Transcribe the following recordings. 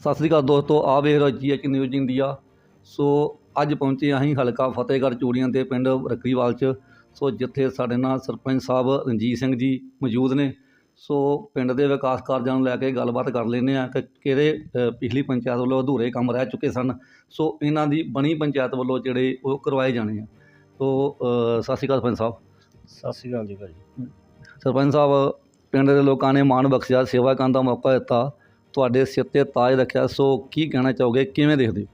ਸਤਿ ਸ੍ਰੀ ਅਕਾਲ ਦੋਸਤੋ ਆ ਵੇਖ ਰਹੇ ਜੀ ਐਚ ਨਿਊਜ਼ ਇੰਡੀਆ ਸੋ ਅੱਜ ਪਹੁੰਚੇ ਅਸੀਂ ਹਲਕਾ ਫਤਿਹਗੜ੍ਹ ਚੂੜੀਆਂ ਦੇ ਪਿੰਡ ਰੱਖੀਵਾਲ ਚ। ਸੋ ਜਿੱਥੇ ਸਾਡੇ ਨਾਲ ਸਰਪੰਚ ਸਾਹਿਬ ਰਣਜੀਤ ਸਿੰਘ ਜੀ ਮੌਜੂਦ ਨੇ। ਸੋ ਪਿੰਡ ਦੇ ਵਿਕਾਸ ਕਾਰਜਾਂ ਨੂੰ ਲੈ ਕੇ ਗੱਲਬਾਤ ਕਰ ਲੈਂਦੇ ਆ ਕਿ ਕਿਹੜੇ ਪਿਛਲੀ ਪੰਚਾਇਤ ਵੱਲੋਂ ਅਧੂਰੇ ਕੰਮ ਰਹਿ ਚੁੱਕੇ ਸਨ। ਸੋ ਇਹਨਾਂ ਦੀ ਬਣੀ ਪੰਚਾਇਤ ਵੱਲੋਂ ਜਿਹੜੇ ਉਹ ਕਰਵਾਏ ਜਾਣੇ ਆ। ਸੋ ਸਤਿ ਸ੍ਰੀ ਅਕਾਲ ਸਰਪੰਚ ਸਾਹਿਬ। ਸਤਿ ਸ਼੍ਰੀ ਅਕਾਲ ਜੀ ਭਾਜੀ। ਸਰਪੰਚ ਸਾਹਿਬ ਪਿੰਡ ਦੇ ਲੋਕਾਂ ਨੇ ਮਾਣ ਬਖਸ਼ਿਆ ਸੇਵਾ ਕਰਨ ਦਾ ਮੌਕਾ ਦਿੱਤਾ। ਤੁਹਾਡੇ ਸਿਰ ਤੇ ਤਾਜ ਰੱਖਿਆ। ਸੋ ਕੀ ਕਹਿਣਾ ਚਾਹੋਗੇ? ਕਿਵੇਂ ਦੇਖਦੇ ਹੋ?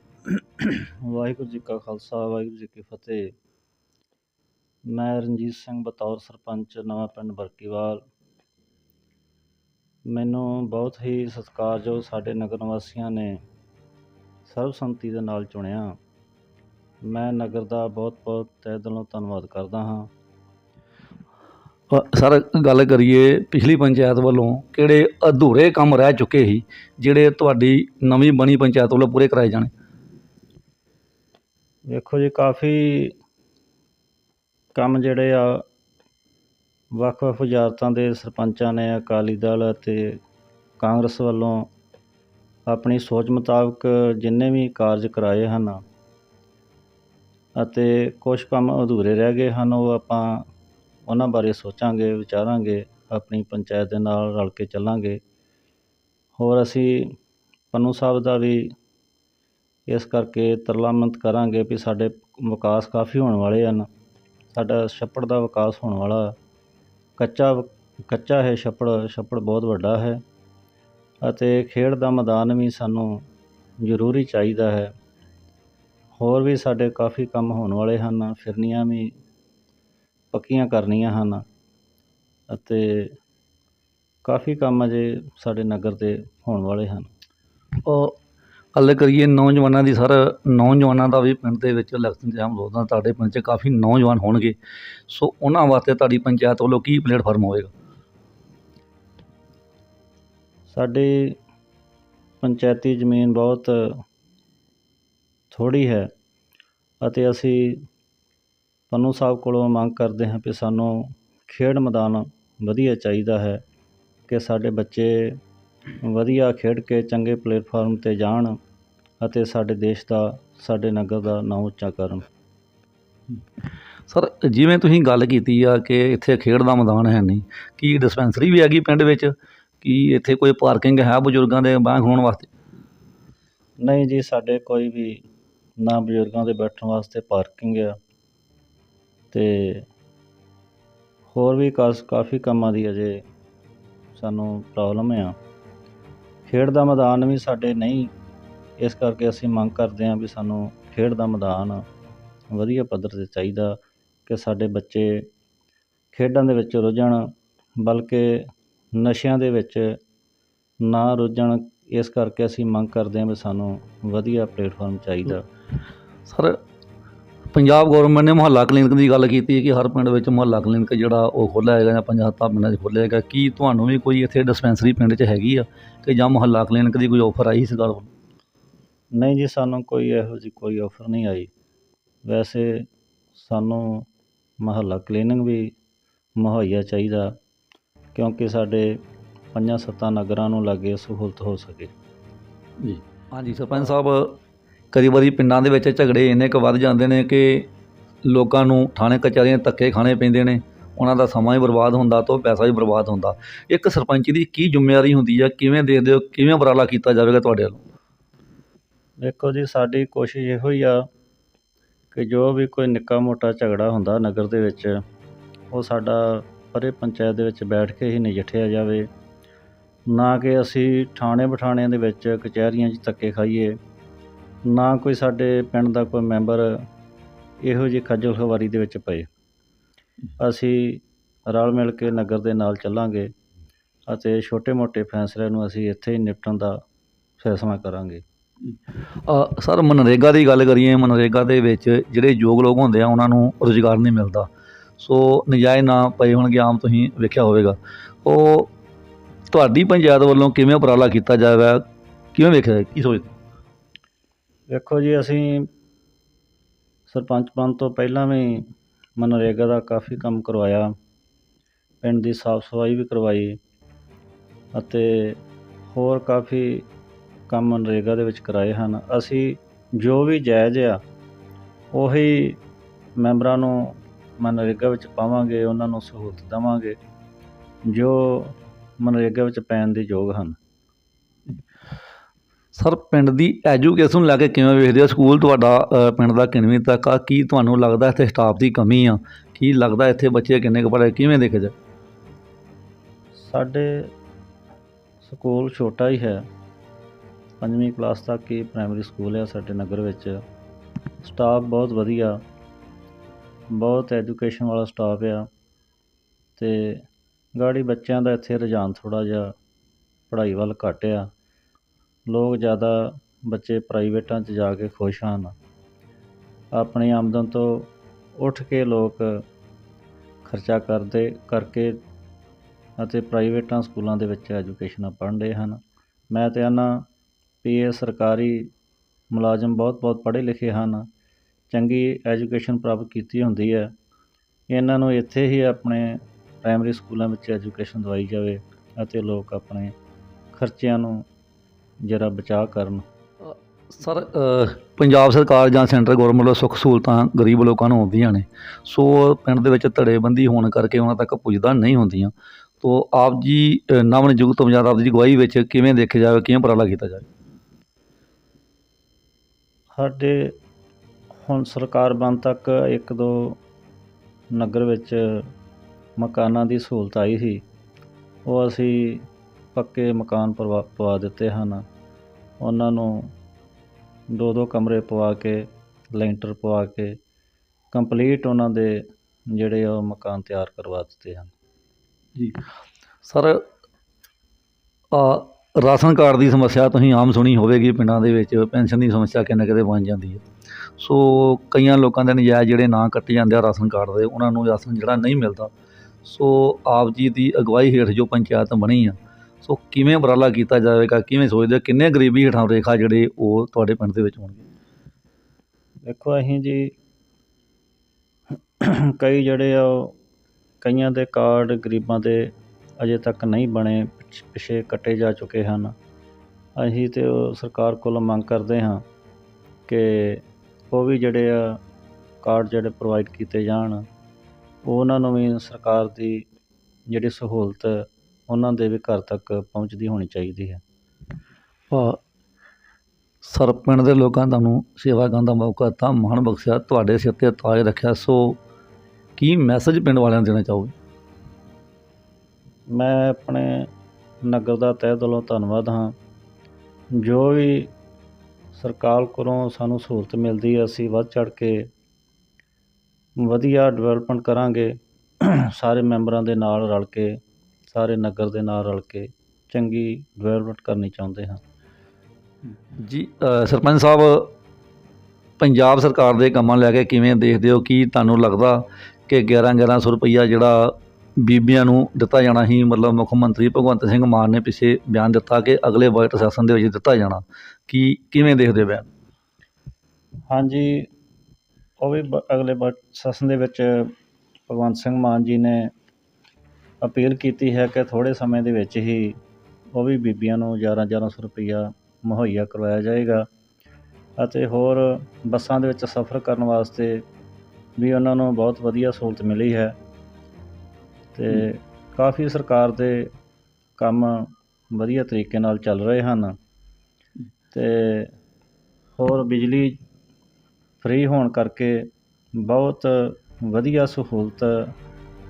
ਵਾਹਿਗੁਰੂ ਜੀ ਕਾ ਖਾਲਸਾ, ਵਾਹਿਗੁਰੂ ਜੀ ਕੀ ਫਤਿਹ। ਮੈਂ ਰਣਜੀਤ ਸਿੰਘ ਬਤੌਰ ਸਰਪੰਚ, ਨਵਾਂ ਪਿੰਡ ਬਰਕੀਵਾਲ। ਮੈਨੂੰ ਬਹੁਤ ਹੀ ਸਤਿਕਾਰਯੋਗ ਸਾਡੇ ਨਗਰ ਨਿਵਾਸੀਆਂ ਨੇ ਸਰਬਸੰਮਤੀ ਦੇ ਨਾਲ ਚੁਣਿਆ। ਮੈਂ ਨਗਰ ਦਾ ਬਹੁਤ ਬਹੁਤ ਤਹਿ ਦਿਲੋਂ ਧੰਨਵਾਦ ਕਰਦਾ ਹਾਂ। ਸਰ ਗੱਲ ਕਰੀਏ ਪਿਛਲੀ ਪੰਚਾਇਤ ਵੱਲੋਂ ਕਿਹੜੇ ਅਧੂਰੇ ਕੰਮ ਰਹਿ ਚੁੱਕੇ ਸੀ, ਜਿਹੜੇ ਤੁਹਾਡੀ ਨਵੀਂ ਬਣੀ ਪੰਚਾਇਤ ਵੱਲੋਂ ਪੂਰੇ ਕਰਾਏ ਜਾਣੇ? ਵੇਖੋ ਜੀ, ਕਾਫੀ ਕੰਮ ਜਿਹੜੇ ਆ, ਵੱਖ-ਵੱਖ ਵਜ਼ਾਰਤਾਂ ਦੇ ਸਰਪੰਚਾਂ ਨੇ, ਅਕਾਲੀ ਦਲ ਅਤੇ ਕਾਂਗਰਸ ਵੱਲੋਂ ਆਪਣੀ ਸੋਚ ਮੁਤਾਬਕ ਜਿੰਨੇ ਵੀ ਕਾਰਜ ਕਰਾਏ ਹਨ, ਅਤੇ ਕੁਝ ਕੰਮ ਅਧੂਰੇ ਰਹਿ ਗਏ ਹਨ, ਉਹ ਆਪਾਂ ਉਹਨਾਂ ਬਾਰੇ ਸੋਚਾਂਗੇ, ਵਿਚਾਰਾਂਗੇ, ਆਪਣੀ ਪੰਚਾਇਤ ਦੇ ਨਾਲ ਰਲ ਕੇ ਚੱਲਾਂਗੇ। ਹੋਰ ਅਸੀਂ ਪੰਨੂ ਸਾਹਿਬ ਦਾ ਵੀ ਇਸ ਕਰਕੇ ਤਰਲਾਮੰਤ ਕਰਾਂਗੇ ਵੀ ਸਾਡੇ ਵਿਕਾਸ ਕਾਫੀ ਹੋਣ ਵਾਲੇ ਹਨ। ਸਾਡਾ ਛੱਪੜ ਦਾ ਵਿਕਾਸ ਹੋਣ ਵਾਲਾ, ਕੱਚਾ ਕੱਚਾ ਹੈ ਛੱਪੜ ਛੱਪੜ ਬਹੁਤ ਵੱਡਾ ਹੈ ਅਤੇ ਖੇਡ ਦਾ ਮੈਦਾਨ ਵੀ ਸਾਨੂੰ ਜ਼ਰੂਰੀ ਚਾਹੀਦਾ ਹੈ। ਹੋਰ ਵੀ ਸਾਡੇ ਕਾਫੀ ਕੰਮ ਹੋਣ ਵਾਲੇ ਹਨ, ਫਿਰਨੀਆਂ ਵੀ ਪੱਕੀਆਂ ਕਰਨੀਆਂ ਹਨ ਅਤੇ ਕਾਫੀ ਕੰਮ ਅਜੇ ਸਾਡੇ ਨਗਰ ਦੇ ਹੋਣ ਵਾਲੇ ਹਨ। ਉਹ ਗੱਲ ਕਰੀਏ ਨੌਜਵਾਨਾਂ ਦੀ ਸਰ ਨੌਜਵਾਨਾਂ ਦਾ ਵੀ ਪਿੰਡ ਦੇ ਵਿੱਚ ਇਲੈਕਸ਼ਨ ਜਾਮ ਹੋਦਾ ਤੁਹਾਡੇ ਪਿੰਡ 'ਚ ਕਾਫੀ ਨੌਜਵਾਨ ਹੋਣਗੇ। ਸੋ ਉਹਨਾਂ ਵਾਸਤੇ ਤੁਹਾਡੀ ਪੰਚਾਇਤ ਵੱਲੋਂ ਕੀ ਪਲੇਟਫਾਰਮ ਹੋਵੇਗਾ? ਸਾਡੀ ਪੰਚਾਇਤੀ ਜ਼ਮੀਨ ਬਹੁਤ ਥੋੜ੍ਹੀ ਹੈ ਅਤੇ ਅਸੀਂ ਪੰਨੂ ਸਾਹਿਬ ਕੋਲੋਂ ਮੰਗ ਕਰਦੇ ਹਾਂ ਕਿ ਸਾਨੂੰ ਖੇਡ ਮੈਦਾਨ ਵਧੀਆ ਚਾਹੀਦਾ ਹੈ ਕਿ ਸਾਡੇ ਬੱਚੇ ਵਧੀਆ ਖੇਡ ਕੇ ਚੰਗੇ ਪਲੇਟਫਾਰਮ 'ਤੇ ਜਾਣ ਅਤੇ ਸਾਡੇ ਦੇਸ਼ ਦਾ ਸਾਡੇ ਨਗਰ ਦਾ ਨਾਂ ਉੱਚਾ ਕਰਨ। ਸਰ ਜਿਵੇਂ ਤੁਸੀਂ ਗੱਲ ਕੀਤੀ ਆ ਕਿ ਇੱਥੇ ਖੇਡ ਦਾ ਮੈਦਾਨ ਹੈ ਨਹੀਂ ਕੀ ਡਿਸਪੈਂਸਰੀ ਵੀ ਹੈਗੀ ਪਿੰਡ ਵਿੱਚ? ਕੀ ਇੱਥੇ ਕੋਈ ਪਾਰਕਿੰਗ ਹੈ ਬਜ਼ੁਰਗਾਂ ਦੇ ਬਾਂਹ ਖੋਣ ਵਾਸਤੇ? ਨਹੀਂ ਜੀ ਸਾਡੇ ਕੋਈ ਵੀ ਨਾ ਬਜ਼ੁਰਗਾਂ ਦੇ ਬੈਠਣ ਵਾਸਤੇ ਪਾਰਕਿੰਗ ਆ। ਅਤੇ ਹੋਰ ਵੀ ਕਾਸ, ਕਾਫੀ ਕੰਮਾਂ ਦੀ ਅਜੇ ਸਾਨੂੰ ਪ੍ਰੋਬਲਮ ਆ। ਖੇਡ ਦਾ ਮੈਦਾਨ ਵੀ ਸਾਡੇ ਨਹੀਂ, ਇਸ ਕਰਕੇ ਅਸੀਂ ਮੰਗ ਕਰਦੇ ਹਾਂ ਵੀ ਸਾਨੂੰ ਖੇਡ ਦਾ ਮੈਦਾਨ ਵਧੀਆ ਪੱਧਰ 'ਤੇ ਚਾਹੀਦਾ ਕਿ ਸਾਡੇ ਬੱਚੇ ਖੇਡਾਂ ਦੇ ਵਿੱਚ ਰੁੱਝਣ, ਬਲਕਿ ਨਸ਼ਿਆਂ ਦੇ ਵਿੱਚ ਨਾ ਰੁੱਝਣ, ਇਸ ਕਰਕੇ ਅਸੀਂ ਮੰਗ ਕਰਦੇ ਹਾਂ ਵੀ ਸਾਨੂੰ ਵਧੀਆ ਪਲੇਟਫਾਰਮ ਚਾਹੀਦਾ। ਸਰ ਪੰਜਾਬ ਗਵਰਨਮੈਂਟ ਨੇ ਮੁਹੱਲਾ ਕਲੀਨਿਕ ਦੀ ਗੱਲ ਕੀਤੀ ਹੈ ਕਿ ਹਰ ਪਿੰਡ ਵਿੱਚ ਮੁਹੱਲਾ ਕਲੀਨਿਕ ਜਿਹੜਾ ਉਹ ਖੋਲ੍ਹਿਆ ਹੈਗਾ ਜਾਂ ਪੰਜਾਬ ਸੱਤਾਂ ਪਿੰਡਾਂ 'ਚ ਖੋਲ੍ਹਿਆ ਹੈਗਾ। ਕੀ ਤੁਹਾਨੂੰ ਵੀ ਕੋਈ ਇੱਥੇ ਡਿਸਪੈਂਸਰੀ ਪਿੰਡ 'ਚ ਹੈਗੀ ਆ ਕਿ ਜਾਂ ਮੁਹੱਲਾ ਕਲੀਨਿਕ ਦੀ ਕੋਈ ਆਫਰ ਆਈ ਸਰਕਾਰ ਵੱਲੋਂ ਨਹੀਂ ਜੀ ਸਾਨੂੰ ਕੋਈ ਇਹੋ ਜਿਹੀ ਕੋਈ ਆਫਰ ਨਹੀਂ ਆਈ। ਵੈਸੇ ਸਾਨੂੰ ਮਹੱਲਾ ਕਲੀਨਿਕ ਵੀ ਮੁਹੱਈਆ ਚਾਹੀਦਾ ਕਿਉਂਕਿ ਸਾਡੇ ਪੰਜਾਂ ਸੱਤਾਂ ਨਗਰਾਂ ਨੂੰ ਲਾਗੇ ਸਹੂਲਤ ਹੋ ਸਕੇ। ਜੀ। ਹਾਂਜੀ ਸਰਪੰਚ ਸਾਹਿਬ ਕਦੀ ਵਾਰੀ ਪਿੰਡਾਂ ਦੇ ਵਿੱਚ ਝਗੜੇ ਇੰਨੇ ਕੁ ਵੱਧ ਜਾਂਦੇ ਨੇ ਕਿ ਲੋਕਾਂ ਨੂੰ ਥਾਣੇ ਕਚਹਿਰੀਆਂ ਧੱਕੇ ਖਾਣੇ ਪੈਂਦੇ ਨੇ, ਉਹਨਾਂ ਦਾ ਸਮਾਂ ਵੀ ਬਰਬਾਦ ਹੁੰਦਾ ਤੋਂ ਪੈਸਾ ਵੀ ਬਰਬਾਦ ਹੁੰਦਾ। ਇੱਕ ਸਰਪੰਚ ਦੀ ਕੀ ਜ਼ਿੰਮੇਵਾਰੀ ਹੁੰਦੀ ਆ, ਕਿਵੇਂ ਦੇਖਦੇ ਹੋ, ਕਿਵੇਂ ਉਪਰਾਲਾ ਕੀਤਾ ਜਾਵੇਗਾ ਤੁਹਾਡੇ ਵੱਲੋਂ? ਦੇਖੋ ਜੀ, ਸਾਡੀ ਕੋਸ਼ਿਸ਼ ਇਹੋ ਹੀ ਆ ਕਿ ਜੋ ਵੀ ਕੋਈ ਨਿੱਕਾ ਮੋਟਾ ਝਗੜਾ ਹੁੰਦਾ ਨਗਰ ਦੇ ਵਿੱਚ, ਉਹ ਸਾਡਾ ਪਰੇ ਪੰਚਾਇਤ ਦੇ ਵਿੱਚ ਬੈਠ ਕੇ ਹੀ ਨਜਿੱਠਿਆ ਜਾਵੇ। ਨਾ ਕਿ ਅਸੀਂ ਥਾਣੇ ਬਿਠਾਣਿਆਂ ਦੇ ਵਿੱਚ ਕਚਹਿਰੀਆਂ 'ਚ ਧੱਕੇ ਖਾਈਏ। ਨਾ ਕੋਈ ਸਾਡੇ ਪਿੰਡ ਦਾ ਕੋਈ ਮੈਂਬਰ ਇਹੋ ਜਿਹੀ ਖੱਜਲ ਖਵਾਰੀ ਦੇ ਵਿੱਚ ਪਏ। ਅਸੀਂ ਰਲ ਮਿਲ ਕੇ ਨਗਰ ਦੇ ਨਾਲ ਚੱਲਾਂਗੇ ਅਤੇ ਛੋਟੇ-ਮੋਟੇ ਫੈਸਲਿਆਂ ਨੂੰ ਅਸੀਂ ਇੱਥੇ ਹੀ ਨਿਪਟਣ ਦਾ ਫੈਸਲਾ ਕਰਾਂਗੇ। ਅ, ਸਰ ਮਨਰੇਗਾ ਦੀ ਗੱਲ ਕਰੀਏ ਮਨਰੇਗਾ ਦੇ ਵਿੱਚ ਜਿਹੜੇ ਯੋਗ ਲੋਕ ਹੁੰਦੇ ਆ ਉਹਨਾਂ ਨੂੰ ਰੁਜ਼ਗਾਰ ਨਹੀਂ ਮਿਲਦਾ। ਸੋ ਨਜਾਇਜ਼ ਨਾ ਪਏ ਹੋਣਗੇ ਆਮ ਤੁਸੀਂ ਵੇਖਿਆ ਹੋਵੇਗਾ। ਉਹ ਤੁਹਾਡੀ ਪੰਚਾਇਤ ਵੱਲੋਂ ਕਿਵੇਂ ਉਪਰਾਲਾ ਕੀਤਾ ਜਾਵੇਗਾ ਕਿਵੇਂ ਵੇਖਿਆ ਕੀ ਸੋਚਦੇ? ਵੇਖੋ ਜੀ, ਅਸੀਂ ਸਰਪੰਚ ਬਣ ਤੋਂ ਪਹਿਲਾਂ ਵੀ ਮਨਰੇਗਾ ਦਾ ਕਾਫੀ ਕੰਮ ਕਰਵਾਇਆ। ਪਿੰਡ ਦੀ ਸਾਫ਼ ਸਫ਼ਾਈ ਵੀ ਕਰਵਾਈ ਅਤੇ ਹੋਰ ਕਾਫੀ ਕੰਮ ਮਨਰੇਗਾ ਦੇ ਵਿੱਚ ਕਰਾਏ ਹਨ। ਅਸੀਂ ਜੋ ਵੀ ਜਾਇਜ਼ ਆ, ਉਹੀ ਮੈਂਬਰਾਂ ਨੂੰ ਮਨਰੇਗਾ ਵਿੱਚ ਪਾਵਾਂਗੇ, ਉਹਨਾਂ ਨੂੰ ਸਹੂਲਤ ਦੇਵਾਂਗੇ, ਜੋ ਮਨਰੇਗਾ ਵਿੱਚ ਪੈਣ ਦੇ ਯੋਗ ਹਨ। ਸਰ, ਪਿੰਡ ਦੀ ਐਜੂਕੇਸ਼ਨ ਨੂੰ ਲੈ ਕੇ ਕਿਵੇਂ ਵੇਖਦੇ ਹੋ? ਸਕੂਲ ਤੁਹਾਡਾ ਪਿੰਡ ਦਾ ਕਿੰਨਵੀਂ ਤੱਕ ਆ? ਕੀ ਤੁਹਾਨੂੰ ਲੱਗਦਾ ਇੱਥੇ ਸਟਾਫ ਦੀ ਕਮੀ ਆ? ਕੀ ਲੱਗਦਾ ਇੱਥੇ ਬੱਚੇ ਕਿੰਨੇ ਕੁ ਪੜ੍ਹੇ? ਕਿਵੇਂ ਦੇਖਿਆ ਜਾਏ ਸਾਡੇ ਸਕੂਲ ਛੋਟਾ ਹੀ ਹੈ। ਪੰਜਵੀਂ ਕਲਾਸ ਤੱਕ ਹੀ ਪ੍ਰਾਇਮਰੀ ਸਕੂਲ ਹੈ ਸਾਡੇ ਨਗਰ ਵਿੱਚ। ਸਟਾਫ ਬਹੁਤ ਵਧੀਆ। ਬਹੁਤ ਐਜੂਕੇਸ਼ਨ ਵਾਲਾ ਸਟਾਫ ਆ। ਤੇ ਗਾੜੀ ਬੱਚਿਆਂ ਦਾ ਇੱਥੇ ਰੁਝਾਨ ਥੋੜਾ ਜਿਹਾ ਪੜ੍ਹਾਈ ਵੱਲ ਘੱਟ ਆ। ਲੋਕ ਜ਼ਿਆਦਾ ਬੱਚੇ ਪ੍ਰਾਈਵੇਟਾਂ 'ਚ ਜਾ ਕੇ ਖੁਸ਼ ਹਨ। ਆਪਣੀ ਆਮਦਨ ਤੋਂ ਉੱਠ ਕੇ ਲੋਕ ਖਰਚਾ ਕਰਦੇ ਕਰਕੇ ਅਤੇ ਪ੍ਰਾਈਵੇਟਾਂ ਸਕੂਲਾਂ ਦੇ ਵਿੱਚ ਐਜੂਕੇਸ਼ਨਾਂ ਪੜ੍ਹਨ ਰਹੇ ਹਨ। ਮੈਂ ਤਾਂ ਆਨਾ ਵੀ ਇਹ ਸਰਕਾਰੀ ਮੁਲਾਜ਼ਮ ਬਹੁਤ ਬਹੁਤ ਪੜ੍ਹੇ ਲਿਖੇ ਹਨ। ਚੰਗੀ ਐਜੂਕੇਸ਼ਨ ਪ੍ਰਾਪਤ ਕੀਤੀ ਹੁੰਦੀ ਹੈ। ਇਹਨਾਂ ਨੂੰ ਇੱਥੇ ਹੀ ਆਪਣੇ ਪ੍ਰਾਇਮਰੀ ਸਕੂਲਾਂ ਵਿੱਚ ਐਜੂਕੇਸ਼ਨ ਦਵਾਈ ਜਾਵੇ ਅਤੇ ਲੋਕ ਆਪਣੇ ਖਰਚਿਆਂ ਨੂੰ ਜਰਾ ਬਚਾ ਕਰਨ। ਸਰ ਪੰਜਾਬ ਸਰਕਾਰ ਜਾਂ ਸੈਂਟਰ ਗੌਰਮੈਂਟ ਵੱਲੋਂ ਸੁੱਖ ਸਹੂਲਤਾਂ ਗਰੀਬ ਲੋਕਾਂ ਨੂੰ ਆਉਂਦੀਆਂ ਨੇ। ਸੋ ਪਿੰਡ ਦੇ ਵਿੱਚ ਧੜੇਬੰਦੀ ਹੋਣ ਕਰਕੇ ਉਹਨਾਂ ਤੱਕ ਪੁੱਜਦਾ ਨਹੀਂ ਹੁੰਦੀਆਂ। ਤੋ ਆਪ ਜੀ ਅ, ਨਵ ਨਿਯੁਕਤ ਪੰਜਾਬ ਆਪ ਦੀ ਅਗਵਾਈ ਵਿੱਚ ਕਿਵੇਂ ਦੇਖਿਆ ਜਾਵੇ ਕਿਵੇਂ ਉਪਰਾਲਾ ਕੀਤਾ ਜਾਵੇ? ਸਾਡੇ ਹੁਣ ਸਰਕਾਰ ਬਣ ਤੱਕ ਇੱਕ ਦੋ ਨਗਰ ਵਿੱਚ ਮਕਾਨਾਂ ਦੀ ਸਹੂਲਤ ਆਈ ਸੀ। ਉਹ ਅਸੀਂ ਪੱਕੇ ਮਕਾਨ ਪਵਾ ਦਿੱਤੇ ਹਨ। ਉਹਨਾਂ ਨੂੰ ਦੋ ਦੋ ਕਮਰੇ ਪਵਾ ਕੇ, ਲੈਂਟਰ ਪਵਾ ਕੇ ਕੰਪਲੀਟ ਉਹਨਾਂ ਦੇ ਜਿਹੜੇ ਆ ਉਹ ਮਕਾਨ ਤਿਆਰ ਕਰਵਾ ਦਿੱਤੇ ਹਨ। ਜੀ। ਸਰ, ਆ ਰਾਸ਼ਨ ਕਾਰਡ ਦੀ ਸਮੱਸਿਆ ਤੁਸੀਂ ਆਮ ਸੁਣੀ ਹੋਵੇਗੀ ਪਿੰਡਾਂ ਦੇ ਵਿੱਚ, ਪੈਨਸ਼ਨ ਦੀ ਸਮੱਸਿਆ ਕਿੰਨੇ ਕਿਤੇ ਬਣ ਜਾਂਦੀ ਹੈ। ਸੋ ਕਈਆਂ ਲੋਕਾਂ ਦੇ ਨਜਾਇਜ਼ ਜਿਹੜੇ ਨਾਂ ਕੱਟੇ ਜਾਂਦੇ ਆ ਰਾਸ਼ਨ ਕਾਰਡ ਦੇ, ਉਹਨਾਂ ਨੂੰ ਰਾਸ਼ਨ ਜਿਹੜਾ ਨਹੀਂ ਮਿਲਦਾ। ਸੋ ਆਪ ਜੀ ਦੀ ਅਗਵਾਈ ਹੇਠ ਜੋ ਪੰਚਾਇਤ ਬਣੀ ਆ ਸੋ ਕਿਵੇਂ ਉਪਰਾਲਾ ਕੀਤਾ ਜਾਵੇਗਾ, ਕਿਵੇਂ ਸੋਚਦੇ ਹੋ, ਕਿੰਨੇ ਗਰੀਬੀ ਹੇਠਾਂ ਰੇਖਾ ਜਿਹੜੇ ਉਹ ਤੁਹਾਡੇ ਪਿੰਡ ਦੇ ਵਿੱਚ ਹੋਣਗੇ? ਦੇਖੋ, ਅਸੀਂ ਜੀ ਕਈ ਜਿਹੜੇ ਆ, ਉਹ ਕਈਆਂ ਦੇ ਕਾਰਡ ਗਰੀਬਾਂ ਦੇ ਅਜੇ ਤੱਕ ਨਹੀਂ ਬਣੇ, ਪਿਛ- ਪਿਛੇ ਕੱਟੇ ਜਾ ਚੁੱਕੇ ਹਨ। ਅਸੀਂ ਤੇ ਸਰਕਾਰ ਕੋਲੋਂ ਮੰਗ ਕਰਦੇ ਹਾਂ ਕਿ ਉਹ ਵੀ ਜਿਹੜੇ ਆ ਕਾਰਡ ਜਿਹੜੇ ਪ੍ਰੋਵਾਈਡ ਕੀਤੇ ਜਾਣ, ਉਹਨਾਂ ਨੂੰ ਵੀ ਸਰਕਾਰ ਦੀ ਜਿਹੜੀ ਸਹੂਲਤ ਉਹਨਾਂ ਦੇ ਵੀ ਘਰ ਤੱਕ ਪਹੁੰਚਦੀ ਹੋਣੀ ਚਾਹੀਦੀ ਹੈ। ਆ ਸਰ ਪਿੰਡ ਦੇ ਲੋਕਾਂ ਤੁਹਾਨੂੰ ਸੇਵਾ ਕਰਨ ਦਾ ਮੌਕਾ ਤਾਂ ਮਾਣ ਬਖਸ਼ਿਆ ਤੁਹਾਡੇ ਸਿਰ ਤੇ ਤਾਜ ਰੱਖਿਆ। ਸੋ ਕੀ ਮੈਸੇਜ ਪਿੰਡ ਵਾਲਿਆਂ ਨੂੰ ਦੇਣਾ ਚਾਹੋਗੇ? ਮੈਂ ਆਪਣੇ ਨਗਰ ਦਾ ਤਹਿ ਦਿਲੋਂ ਧੰਨਵਾਦ ਹਾਂ। ਜੋ ਵੀ ਸਰਕਾਰ ਕੋਲੋਂ ਸਾਨੂੰ ਸਹੂਲਤ ਮਿਲਦੀ ਹੈ ਅਸੀਂ ਵੱਧ ਚੜ ਕੇ ਵਧੀਆ ਡਿਵੈਲਪਮੈਂਟ ਕਰਾਂਗੇ। ਸਾਰੇ ਮੈਂਬਰਾਂ ਦੇ ਨਾਲ ਰਲ ਕੇ ਸਾਰੇ ਨਗਰ ਦੇ ਨਾਲ ਰਲ ਕੇ ਚੰਗੀ ਡਿਵੈਲਪਮੈਂਟ ਕਰਨੀ ਚਾਹੁੰਦੇ ਹਾਂ। ਜੀ ਸਰਪੰਚ ਸਾਹਿਬ ਪੰਜਾਬ ਸਰਕਾਰ ਦੇ ਕੰਮਾਂ ਲੈ ਕੇ ਕਿਵੇਂ ਦੇਖਦੇ ਹੋ? ਕੀ ਤੁਹਾਨੂੰ ਲੱਗਦਾ ਕਿ 11 1100 ਰੁਪਈਆ ਜਿਹੜਾ ਬੀਬੀਆਂ ਨੂੰ ਦਿੱਤਾ ਜਾਣਾ ਸੀ ਮਤਲਬ ਮੁੱਖ ਮੰਤਰੀ ਭਗਵੰਤ ਸਿੰਘ ਮਾਨ ਨੇ ਪਿੱਛੇ ਬਿਆਨ ਦਿੱਤਾ ਕਿ ਅਗਲੇ ਬਜਟ ਸੈਸ਼ਨ ਦੇ ਵਿੱਚ ਦਿੱਤਾ ਜਾਣਾ ਕੀ ਕਿਵੇਂ ਦੇਖਦੇ ਹੋ ਬਿਆਨ? ਹਾਂਜੀ ਉਹ ਵੀ ਅਗਲੇ ਬਜਟ ਸੈਸ਼ਨ ਦੇ ਵਿੱਚ ਭਗਵੰਤ ਸਿੰਘ ਮਾਨ ਜੀ ਨੇ ਅਪੀਲ ਕੀਤੀ ਹੈ ਕਿ ਥੋੜ੍ਹੇ ਸਮੇਂ ਦੇ ਵਿੱਚ ਹੀ ਉਹ ਵੀ ਬੀਬੀਆਂ ਨੂੰ 11 1100 ਰੁਪਈਆ ਮੁਹੱਈਆ ਕਰਵਾਇਆ ਜਾਏਗਾ ਅਤੇ ਹੋਰ ਬੱਸਾਂ ਦੇ ਵਿੱਚ ਸਫ਼ਰ ਕਰਨ ਵਾਸਤੇ ਵੀ ਉਹਨਾਂ ਨੂੰ ਬਹੁਤ ਵਧੀਆ ਸਹੂਲਤ ਮਿਲੀ ਹੈ ਤੇ ਕਾਫੀ ਸਰਕਾਰ ਦੇ ਕੰਮ ਵਧੀਆ ਤਰੀਕੇ ਨਾਲ ਚੱਲ ਰਹੇ ਹਨ ਤੇ ਹੋਰ ਬਿਜਲੀ ਫ੍ਰੀ ਹੋਣ ਕਰਕੇ ਬਹੁਤ ਵਧੀਆ ਸਹੂਲਤ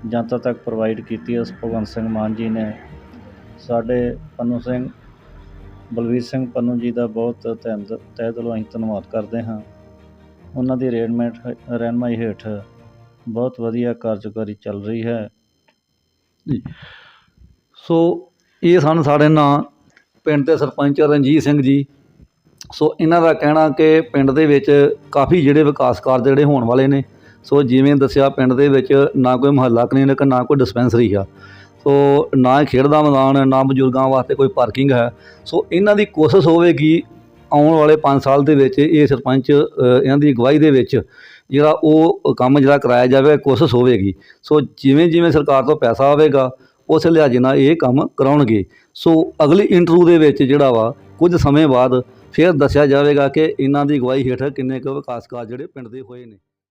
ਜਨਤਾ ਤੱਕ ਪ੍ਰੋਵਾਈਡ ਕੀਤੀ ਉਸ ਭਗਵੰਤ ਸਿੰਘ ਮਾਨ ਜੀ ਨੇ ਸਾਡੇ ਪੰਨੂ ਸਿੰਘ, ਬਲਵੀਰ ਸਿੰਘ ਪੰਨੂ ਜੀ ਦਾ ਬਹੁਤ ਤਹਿ ਤਹਿ ਦਿਲੋਂ ਅਸੀਂ ਧੰਨਵਾਦ ਕਰਦੇ ਹਾਂ। ਉਹਨਾਂ ਦੀ ਅਰੇਂਜਮੈਂਟ ਰਹਿਨਮਾਈ ਹੇਠ ਬਹੁਤ ਵਧੀਆ ਕਾਰਜਕਾਰੀ ਚੱਲ ਰਹੀ ਹੈ। ਸੋ ਇਹ ਸਨ ਸਾਡੇ ਨਾਲ ਪਿੰਡ ਦੇ ਸਰਪੰਚ ਰਣਜੀਤ ਸਿੰਘ ਜੀ। ਸੋ ਇਹਨਾਂ ਦਾ ਕਹਿਣਾ ਕਿ ਪਿੰਡ ਦੇ ਵਿੱਚ ਕਾਫੀ ਜਿਹੜੇ ਵਿਕਾਸ ਕਾਰਜ ਜਿਹੜੇ ਹੋਣ ਵਾਲੇ ਨੇ ਸੋ ਜਿਵੇਂ ਦੱਸਿਆ ਪਿੰਡ ਦੇ ਵਿੱਚ ਨਾ ਕੋਈ ਮੁਹੱਲਾ ਕਲੀਨਿਕ, ਨਾ ਕੋਈ ਡਿਸਪੈਂਸਰੀ ਆ। ਸੋ ਨਾ ਹੀ ਖੇਡ ਦਾ ਮੈਦਾਨ, ਨਾ ਬਜ਼ੁਰਗਾਂ ਵਾਸਤੇ ਕੋਈ ਪਾਰਕਿੰਗ ਹੈ। ਸੋ ਇਹਨਾਂ ਦੀ ਕੋਸ਼ਿਸ਼ ਹੋਵੇਗੀ ਆਉਣ ਵਾਲੇ 5 ਸਾਲ ਦੇ ਵਿੱਚ ਇਹ ਸਰਪੰਚ ਇਹਨਾਂ ਦੀ ਅਗਵਾਈ ਦੇ ਵਿੱਚ ਜਿਹੜਾ ਉਹ ਕੰਮ ਜਿਹੜਾ ਕਰਾਇਆ ਜਾਵੇ, ਕੋਸ਼ਿਸ਼ ਹੋਵੇਗੀ। ਸੋ ਜਿਵੇਂ ਜਿਵੇਂ ਸਰਕਾਰ ਤੋਂ ਪੈਸਾ ਆਵੇਗਾ, ਉਸ ਲਿਹਾਜ਼ੇ ਨਾਲ ਇਹ ਕੰਮ ਕਰਾਉਣਗੇ। ਸੋ ਅਗਲੀ ਇੰਟਰਵਿਊ ਦੇ ਵਿੱਚ ਜਿਹੜਾ ਵਾ, ਕੁਝ ਸਮੇਂ ਬਾਅਦ ਫਿਰ ਦੱਸਿਆ ਜਾਵੇਗਾ ਕਿ ਇਹਨਾਂ ਦੀ ਅਗਵਾਈ ਹੇਠ ਕਿੰਨੇ ਕੁ ਵਿਕਾਸ ਕਾਰਜ ਜਿਹੜੇ ਪਿੰਡ ਦੇ ਹੋਏ ਨੇ।